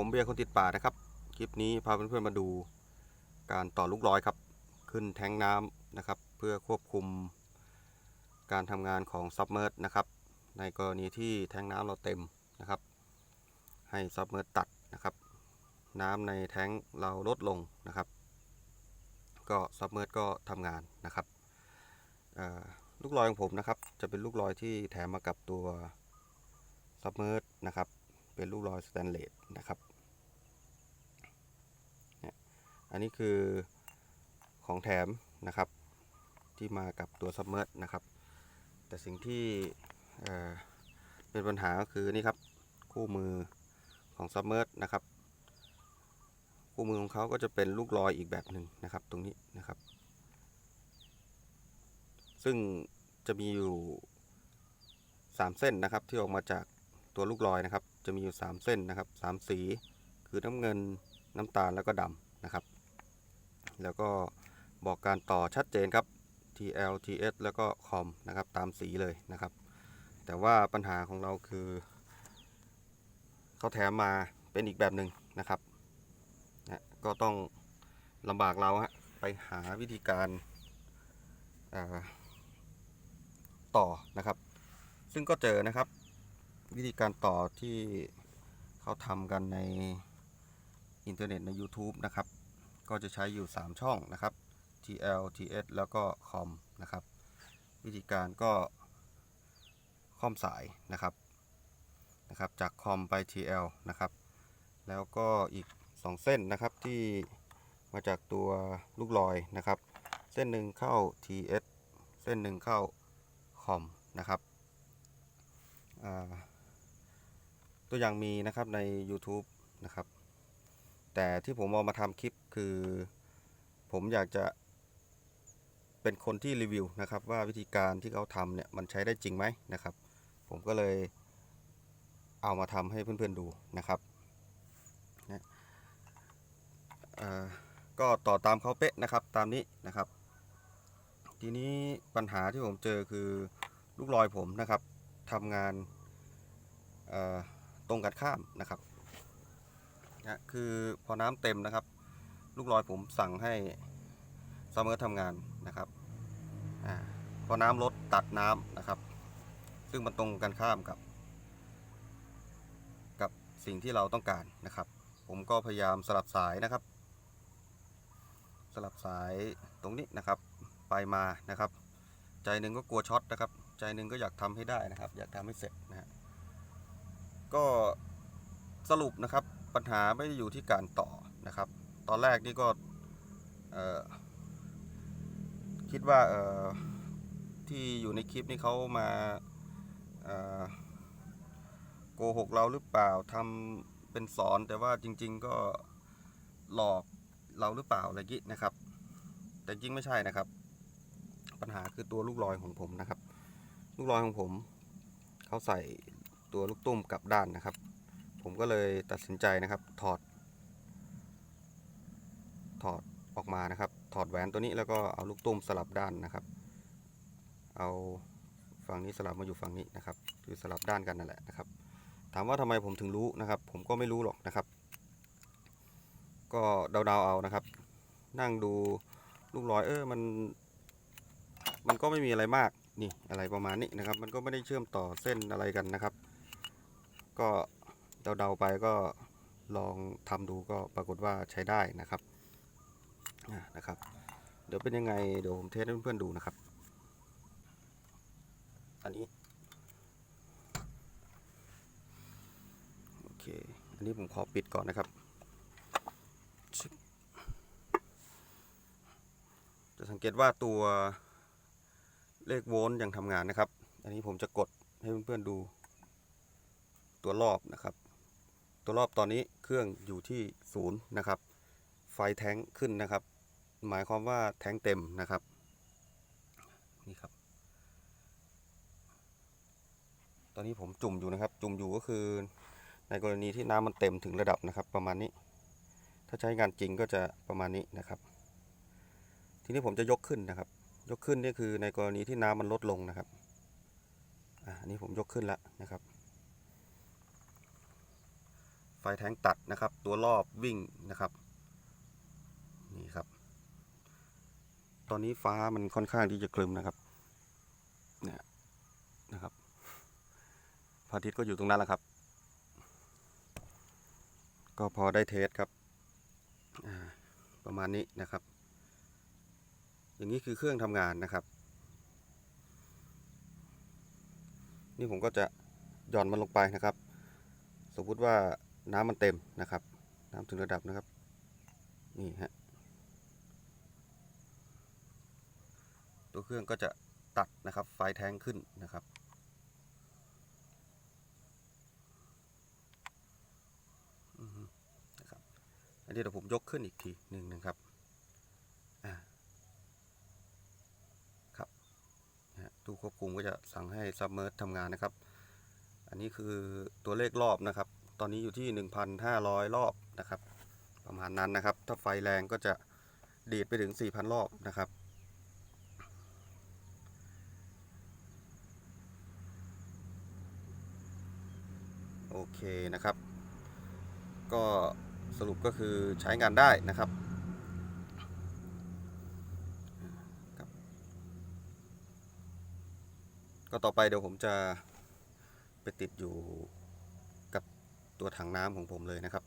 ผมเบียร์คนติดป่านะครับ คลิปนี้พาเพื่อนๆมาดูการต่อลูกลอยครับ ขึ้นแทงน้ำนะครับ เพื่อควบคุมการทำงานของซับเมอร์นะครับ ในกรณีที่แทงน้ำเราเต็มนะครับ ให้ซับเมอร์ตัดนะครับ น้ำในแทงเราลดลงนะครับ ก็ซับเมอร์ก็ทำงานนะครับลูกลอยของผมนะครับ จะเป็นลูกลอยที่แถมมากับตัวซับเมอร์นะครับ เป็นลูกลอยสแตนเลสนะครับ อันนี้คือของแถมนะครับที่มากับตัวซับเมอร์นะครับ แต่สิ่งที่เเป็นปัญหาก็คือนี่ครับคู่มือของซับเมอร์นะครับคู่มือของเขาก็จะเป็นลูกลอยอีกแบบหนึ่งนะครับตรงนี้นะครับ ซึ่งจะมีอยู่ 3 เส้นนะครับที่ออกมาจากตัวลูกลอยนะครับ จะมีอยู่ 3 เส้นนะครับ 3 สี คือน้ำเงินน้ำตาลแล้วก็ดำนะครับ แล้วก็บอกการต่อชัดเจนครับ TL TS แล้วก็คอมนะครับตามสีเลยนะครับ แต่ว่าปัญหาของเราคือเขาแถมมาเป็นอีกแบบหนึ่งนะครับนะก็ต้องลำบากเราฮะไปหาวิธีการาต่อนะครับ ซึ่งก็เจอนะครับ วิธีการต่อที่เขาทำกันในอินเทอร์เน็ตใน YouTube นะครับ ก็จะใช้อยู่ 3 ช่องนะครับ TL TS แล้วก็คอมนะครับ วิธีการก็คอมสายนะครับนะครับ จากคอมไป TL นะครับ แล้วก็อีก 2 เส้นนะครับที่มาจากตัวลูกลอยนะครับ เส้นหนึ่งเข้า TS เส้นหนึ่งเข้าคอมนะครับอ่า ตัวอย่างมีนะครับใน YouTube นะครับ แต่ที่ผมเอามาทำคลิปคือ ผมอยากจะ เป็นคนที่รีวิวนะครับ ว่าวิธีการที่เขาทำเนี่ยมันใช้ได้จริงไหมนะครับ ผมก็เลยเอามาทำให้เพื่อนๆดูนะครับนะก็ต่อตามเขาเป๊ะนะครับตามนี้นะครับ ทีนี้ปัญหาที่ผมเจอคือลูกลอยผมนะครับทำงานอ่อ ตรงกันข้ามนะครับนะคือพอน้ำเต็มนะครับ ลูกลอยผมสั่งให้ซัมเมอร์ทำงานนะครับอพอน้ำลดตัดน้ำนะครับ ซึ่งมันตรงกันข้ามกับ กับสิ่งที่เราต้องการนะครับ ผมก็พยายามสลับสายนะครับ สลับสายตรงนี้นะครับ ไปมานะครับ ใจหนึ่งก็กลัวช็อตนะครับ ใจหนึ่งก็อยากทำให้ได้นะครับ อยากทำให้เสร็จนะฮะ ก็สรุปนะครับปัญหาไม่ได้อยู่ที่การต่อนะครับ ตอนแรกนี่ก็คิดว่าที่อยู่ในคลิปนี้เขามาโกหกเราหรือเปล่าทำเป็นสอนแต่ว่าจริง ๆก็หลอกเราหรือเปล่าอะไรกี้นะครับ แต่จริงไม่ใช่นะครับ ปัญหาคือตัวลูกลอยของผมนะครับ ลูกลอยของผมเขาใส่ ตัวลูกตุ้มกลับด้านนะครับ ผมก็เลยตัดสินใจนะครับ ถอด ถอดออกมานะครับ ถอดแหวนตัวนี้แล้วก็เอาลูกตุ้มสลับด้านนะครับ เอาฝั่งนี้สลับมาอยู่ฝั่งนี้นะครับ คือสลับด้านกันนั่นแหละนะครับ ถามว่าทำไมผมถึงรู้นะครับ ผมก็ไม่รู้หรอกนะครับ ก็เดาๆเอานะครับ นั่งดูลูกลอยเออมัน มันก็ไม่มีอะไรมากนี่อะไรประมาณนี้นะครับ มันก็ไม่ได้เชื่อมต่อเส้นอะไรกันนะครับ ก็เดาๆไปก็ลองทำดูก็ปรากฏว่าใช้ได้นะครับนะครับ เดี๋ยวเป็นยังไงเดี๋ยวผมเทสให้เพื่อนๆดูนะครับ อันนี้โอเคอันนี้ผมขอปิดก่อนนะครับ จะสังเกตว่าตัวเลขโวลต์ยังทำงานนะครับ อันนี้ผมจะกดให้เพื่อนๆดู ตัวรอบนะครับ ตัวรอบตอนนี้เครื่องอยู่ที่ศูนย์นะครับ ไฟแท้งขึ้นนะครับ หมายความว่าแท้งเต็มนะครับ นี่ครับ ตอนนี้ผมจุ่มอยู่นะครับ จุ่มอยู่ก็คือ ในกรณีที่น้ำมันเต็มถึงระดับนะครับ ประมาณนี้ ถ้าใช้งานจริงก็จะประมาณนี้นะครับ ทีนี้ผมจะยกขึ้นนะครับ ยกขึ้นนี่คือในกรณีที่น้ำมันลดลงนะครับอะอันนี้ผมยกขึ้นแล้วนะครับ ฟแท้งตัดนะครับ ตัวรอบวิ่งนะครับนี่ครับ ตอนนี้ฟ้ามันค่อนข้างที่จะคลึมนะครับเนี่ยนะครับพระอาทิตย์ก็อยู่ตรงนั้นแหละครับ ก็พอได้เทสครับประมาณนี้นะครับ อย่างนี้คือเครื่องทำงานนะครับ นี่ผมก็จะหย่อนมันลงไปนะครับ สมมติว่า น้ำมันเต็มนะครับ น้ำถึงระดับนะครับ นี่ฮะ ตัวเครื่องก็จะตัดนะครับ ไฟแท้งขึ้นนะครับ นะครับ อันนี้เดี๋ยวผมยกขึ้นอีกทีหนึ่งนะครับครับนะฮะตู้ควบคุมก็จะสั่งให้ซับเมอร์ทำงานนะครับ อันนี้คือตัวเลขรอบนะครับ ตอนนี้อยู่ที่ 1,500 รอบนะครับ ประมาณนั้นนะครับ ถ้าไฟแรงก็จะดีดไปถึง 4,000 รอบนะครับ โอเคนะครับ ก็สรุปก็คือใช้งานได้นะครับก็ต่อไปเดี๋ยวผมจะไปติดอยู่ ตัวถังน้ำของผมเลยนะครับ